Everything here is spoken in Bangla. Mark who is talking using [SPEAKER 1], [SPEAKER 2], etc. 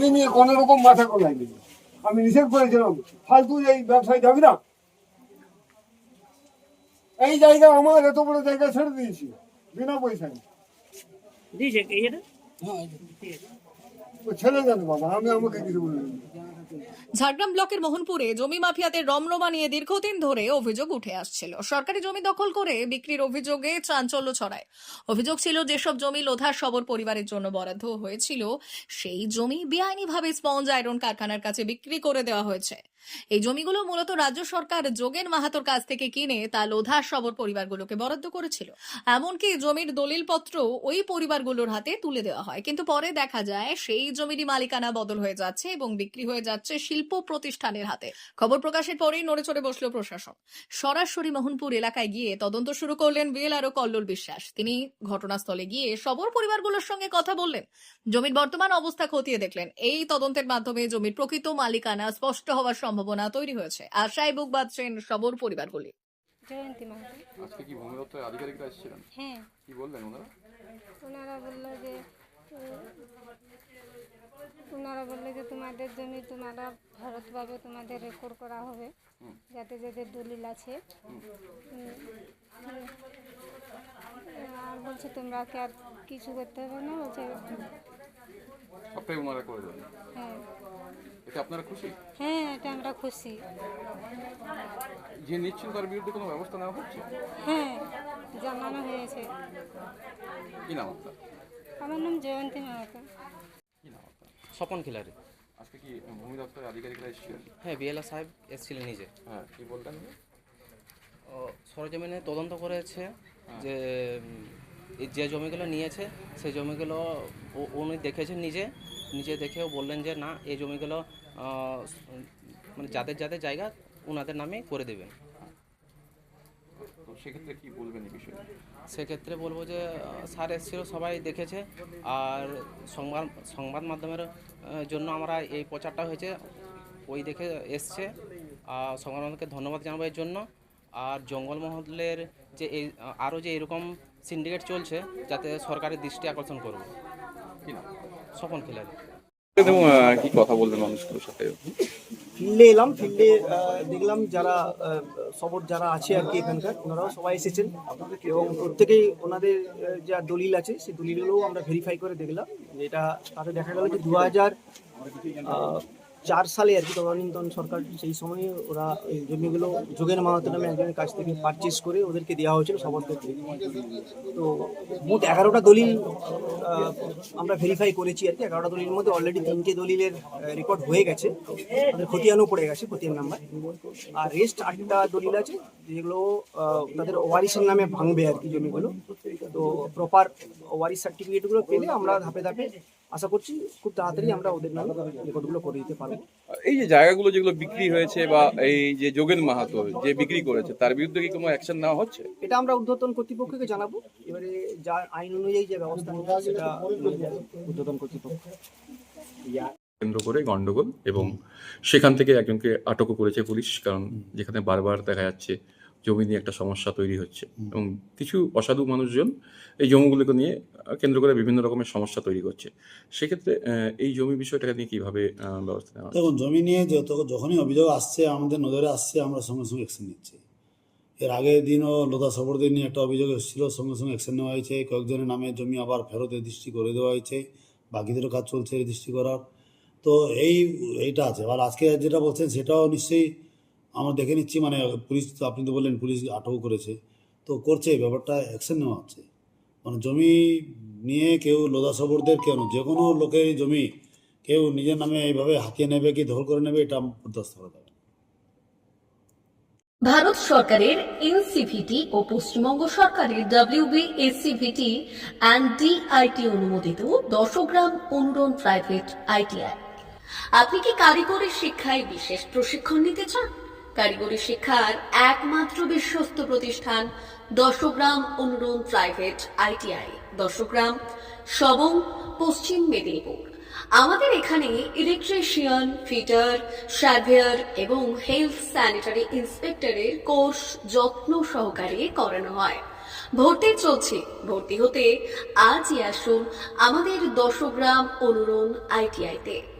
[SPEAKER 1] জমি নিয়ে কোনো রকম মাথা কলাইনি আমি নিষেধ করেছিলাম ফালতু এই ব্যবসায় যাবি না। এই জায়গা আমার এত বড় জায়গা ছেড়ে দিয়েছি বিনা পয়সায়। ছেড়ে দেন বাবা আমি আমাকে কিছু বলিনি।
[SPEAKER 2] ঝাড়গ্রাম ব্লকের মোহনপুরে জমি মাফিয়াদের রমরমা নিয়ে দীর্ঘদিন ধরে অভিযোগ উঠে আসছিল। সরকারি জমি দখল করে বিক্রির অভিযোগে চাঞ্চল্য ছড়ায়। অভিযোগ ছিল, যেসব জমি লোধার সবর পরিবারের জন্য বরাদ্দ হয়েছিল, সেই জমি বেআইনিভাবে স্পঞ্জ আয়রন কারখানার কাছে বিক্রি করে দেওয়া হয়েছে। এই জমিগুলো মূলত রাজ্য সরকার যোগেন মাহাতোর কাছ থেকে কিনে তা লোধার সবর পরিবারগুলোকে বরাদ্দ করেছিল। এমনকি জমির দলিলপত্র ওই পরিবারগুলোর হাতে তুলে দেওয়া হয়। কিন্তু পরে দেখা যায় সেই জমিরই মালিকানা বদল হয়ে যাচ্ছে এবং বিক্রি হয়ে যাচ্ছে শিল্প প্রতিষ্ঠানের হাতে। খবর প্রকাশের পরেই নড়ে চড়ে বসল প্রশাসন। সরাসরি মোহনপুর এলাকায় গিয়ে তদন্ত শুরু করলেন বিএল ও কল্লোল বিশ্বাস। তিনি ঘটনাস্থলে গিয়ে সবর পরিবারগুলোর সঙ্গে কথা বললেন। জমির বর্তমান অবস্থা খতিয়ে দেখলেন। এই তদন্তের মাধ্যমে জমির প্রকৃত মালিকানা স্পষ্ট হওয়ার সম্ভাবনা তৈরি হয়েছে। আশায় বুক বাঁধছেন সবর পরিবারগুলি।
[SPEAKER 3] জয়ন্তী মাহাতো
[SPEAKER 4] আজকে কি ভূমি দপ্তরের আধিকারিকরা এসেছিলেন?
[SPEAKER 3] হ্যাঁ।
[SPEAKER 4] কি বললেন ওনারা?
[SPEAKER 3] ওনারা বলল যে ওনারা বলল যে তোমাদের জমি তোমরা ফেরত পাবে তোমাদের রেকর্ড করা হবে। যাতে যাদের দলিল আছে। আর বলছে তোমরা কি আর কিছু করতে হবে না? বলছে
[SPEAKER 4] সবটাই ওনারা করে দেবেন।
[SPEAKER 3] হ্যাঁ।
[SPEAKER 4] আপনারা খুশি?
[SPEAKER 3] হ্যাঁ এটা আমরা খুশি।
[SPEAKER 4] যে নিচ্ছেন তার বিরুদ্ধে কোনো ব্যবস্থা নেওয়া হচ্ছে?
[SPEAKER 3] হ্যাঁ জানানো হয়েছে।
[SPEAKER 4] কি নাম আপনার?
[SPEAKER 3] আমার নাম জয়ন্তী মাহাতো।
[SPEAKER 4] কি নাম আপনার?
[SPEAKER 5] স্বপন খিলারি
[SPEAKER 4] আজকে কি ভূমি দপ্তরের আধিকারিকরা এসেছিলেন?
[SPEAKER 5] হ্যাঁ বিএলআর সাহেব এসেছিলেন নিজে।
[SPEAKER 4] হ্যাঁ কি বললেন?
[SPEAKER 5] ও সরজমিনে তদন্ত করেছে যে উম, এই যে জমিগুলো নিয়েছে সেই জমিগুলো উনি দেখেছেন নিজে। নিজে দেখেও বললেন যে না এই জমিগুলো মানে যাদের যাদের জায়গা ওনাদের নামে করে দেবেন।
[SPEAKER 4] সেক্ষেত্রে কি বলবেন এই বিষয়ে?
[SPEAKER 5] সেক্ষেত্রে বলব যে স্যার এসেছিল সবাই দেখেছে। আর সংবাদ সংবাদ মাধ্যমের জন্য আমরা এই প্রচারটা হয়েছে ওই দেখে এসছে। আর সংবাদ মাধ্যমকে ধন্যবাদ জানাব এর জন্য। আর জঙ্গলমহলের যে এই আরও যে এরকম সিন্ডিকেট চলছে যাতে সরকারের দৃষ্টি আকর্ষণ করবে
[SPEAKER 4] কি
[SPEAKER 5] স্বপন খিলারি।
[SPEAKER 4] কি কথা বলবেন মানুষগুলোর সাথে?
[SPEAKER 6] ফিল্ডে এলাম ফিল্ডে দেখলাম যারা সবর যারা আছে আর কি এখানকার ওনারাও সবাই এসেছেন। এবং প্রত্যেকেই ওনাদের যা দলিল আছে সেই দলিলগুলোও আমরা ভেরিফাই করে দেখলাম। যেটা তাতে দেখা গেল যে দু হাজার চার সালে আর কি তদানীন্তন সরকার সেই সময়ে ওরা এই জমিগুলো যোগেন মাহাতো নামে একজনের কাছ থেকে পারচেস করে ওদেরকে দেওয়া হয়েছিল সবরদেরকে তো মোট এগারোটা দলিল আমরা ভেরিফাই করেছি আর কি। এগারোটা দলিলের মধ্যে অলরেডি তিনটে দলিলের রেকর্ড হয়ে গেছে। তাদের খতিয়ানও পড়ে গেছে খতিয়ান নাম্বার আর রেস্ট আটটা দলিল আছে যেগুলো তাদের ওয়ারিসের নামে ভাঙবে আর কি জমিগুলো। তো প্রপার ওয়ারিস সার্টিফিকেটগুলো পেলে আমরা ধাপে ধাপে আশা করছি খুব তাড়াতাড়ি আমরা ওদের নামে রেকর্ডগুলো করে দিতে পারব।
[SPEAKER 7] এই যে জায়গাগুলো যেগুলো বিক্রি হয়েছে বা এই যে যোগেন মাহাতো যে বিক্রি করেছে তার বিরুদ্ধে কি কোনো অ্যাকশন নেওয়া হচ্ছে?
[SPEAKER 6] এটা আমরা ঊর্ধ্বতন কর্তৃপক্ষকে জানাব। এবারে যা আইন অনুযায়ী যে ব্যবস্থা নেওয়া সেটা ঊর্ধ্বতন কর্তৃপক্ষ।
[SPEAKER 7] কেন্দ্র করে গন্ডগোল এবং সেখান থেকে একজনকে আটকও করেছে পুলিশ কারণ যেখানে বারবার দেখা যাচ্ছে জমি নিয়ে একটা সমস্যা তৈরি হচ্ছে। এবং কিছু অসাধু মানুষজন এই জমিগুলোকে নিয়ে কেন্দ্র করে বিভিন্ন রকমের সমস্যা তৈরি করছে। সেক্ষেত্রে এই জমি বিষয়টাকে নিয়ে কীভাবে ব্যবস্থা নেওয়া
[SPEAKER 8] দেখুন জমি নিয়ে যত যখনই অভিযোগ আসছে আমাদের নজরে আসছে আমরা সঙ্গে সঙ্গে অ্যাকশন নিচ্ছি। এর আগের দিনও লোধা সবরদের নিয়ে একটা অভিযোগ এসেছিল সঙ্গে সঙ্গে অ্যাকশন নেওয়া হয়েছে। কয়েকজনের নামে জমি আবার ফেরত দৃষ্টি করে দেওয়া হয়েছে। বাকিদেরও কাজ চলছে দৃষ্টি করার। তো এই এইটা আছে। এবার আজকে যেটা বলছেন সেটাও নিশ্চয়ই আমরা দেখে নিচ্ছি মানে পুলিশ তো আপনি তো বললেন পুলিশ আটক করেছে। তো করছে, ব্যাপারটা অ্যাকশন নেওয়া হচ্ছে। মানে জমি নিয়ে কেউ লোধা সবরদের কেন যে কোনো লোকের জমি কেউ নিজের নামে এইভাবে হাতিয়ে নেবে কি দখল করে নেবে, এটা বরদাস্ত করা যাবে
[SPEAKER 9] ভারত সরকারের এনসিভিটি ও পশ্চিমবঙ্গ সরকারের ডাব্লিউবিএসসিভিটি অ্যান্ড ডিআইটি অনুমোদিত দশগ্রাম অনুরণ প্রাইভেট আইটিআই আপনি কি কারিগরি শিক্ষায় বিশেষ প্রশিক্ষণ নিতে চান? কারিগরি শিক্ষার একমাত্র বিশ্বস্ত প্রতিষ্ঠান দশগ্রাম অনুরণ প্রাইভেট আইটিআই। দশগ্রাম, সবং, পশ্চিম মেদিনীপুর। আমাদের এখানে ইলেকট্রিশিয়ান, ফিটার সার্ভেয়ার এবং হেলথ স্যানিটারি ইন্সপেক্টরের কোর্স যত্ন সহকারে করানো হয়। ভর্তি চলছে। ভর্তি হতে আজই আসুন আমাদের দশগ্রাম অনুরণ আইটিআইতে।